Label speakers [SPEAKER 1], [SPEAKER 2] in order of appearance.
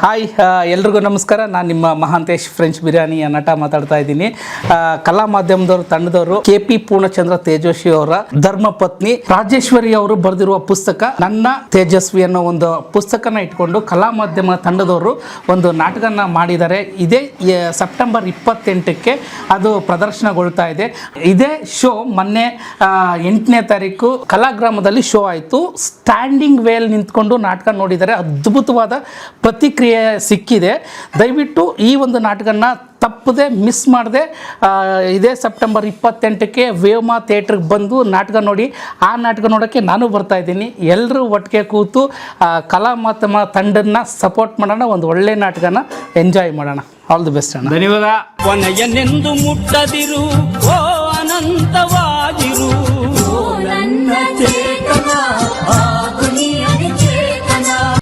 [SPEAKER 1] Hi ಎಲ್ರಿಗೂ ನಮಸ್ಕಾರ. ನಾನು ನಿಮ್ಮ ಮಹಾಂತೇಶ್ ಫ್ರೆಂಚ್ ಬಿರಿಯಾನಿಯ ನಟ ಮಾತಾಡ್ತಾ ಇದ್ದೀನಿ. ಕಲಾ ಮಾಧ್ಯಮದವರು, ತಂಡದವರು ಕೆ ಪಿ ಪೂರ್ಣಚಂದ್ರ ತೇಜಸ್ವಿ ಅವರ ಧರ್ಮಪತ್ನಿ ರಾಜೇಶ್ವರಿ ಅವರು ಬರೆದಿರುವ ಪುಸ್ತಕ ನನ್ನ ತೇಜಸ್ವಿ ಅನ್ನೋ ಒಂದು ಪುಸ್ತಕನ ಇಟ್ಕೊಂಡು ಕಲಾ ಮಾಧ್ಯಮ ತಂಡದವರು ಒಂದು ನಾಟಕನ ಮಾಡಿದ್ದಾರೆ. ಇದೇ ಸೆಪ್ಟೆಂಬರ್ ಇಪ್ಪತ್ತೆಂಟಕ್ಕೆ ಅದು ಪ್ರದರ್ಶನಗೊಳ್ತಾ ಇದೆ. ಇದೇ ಶೋ ಮೊನ್ನೆ ಎಂಟನೇ ತಾರೀಕು ಕಲಾಗ್ರಾಮದಲ್ಲಿ ಶೋ ಆಯಿತು. ಸ್ಟ್ಯಾಂಡಿಂಗ್ ವೇಲ್ ನಿಂತ್ಕೊಂಡು ನಾಟಕ ನೋಡಿದರೆ ಅದ್ಭುತವಾದ ಪ್ರತಿಕ್ರಿಯೆ ಸಿಕ್ಕಿದೆ. ದಯವಿಟ್ಟು ಈ ಒಂದು ನಾಟಕನ ತಪ್ಪದೆ ಮಿಸ್ ಮಾಡದೆ. ಇದೇ ಸೆಪ್ಟೆಂಬರ್ ಇಪ್ಪತ್ತೆಂಟಕ್ಕೆ ವೇಮಾ ಥಿಯೇಟ್ರಿಗೆ ಬಂದು ನಾಟಕ ನೋಡಿ. ಆ ನಾಟಕ ನೋಡೋಕ್ಕೆ ನಾನು ಬರ್ತಾ ಇದ್ದೀನಿ. ಎಲ್ಲರೂ ಒಟ್ಟಿಗೆ ಕೂತು ಕಲಾ ಮಾಧ್ಯಮ ತಂಡನ್ನ ಸಪೋರ್ಟ್ ಮಾಡೋಣ, ಒಂದು ಒಳ್ಳೆ ನಾಟಕನ ಎಂಜಾಯ್ ಮಾಡೋಣ. ಆಲ್ ದಿ ಬೆಸ್ಟ್ ಅಣ್ಣ.
[SPEAKER 2] ಧನ್ಯವಾದ.
[SPEAKER 3] ಮುಟ್ಟದಿರು. ಓ, ಅನಂತವಾ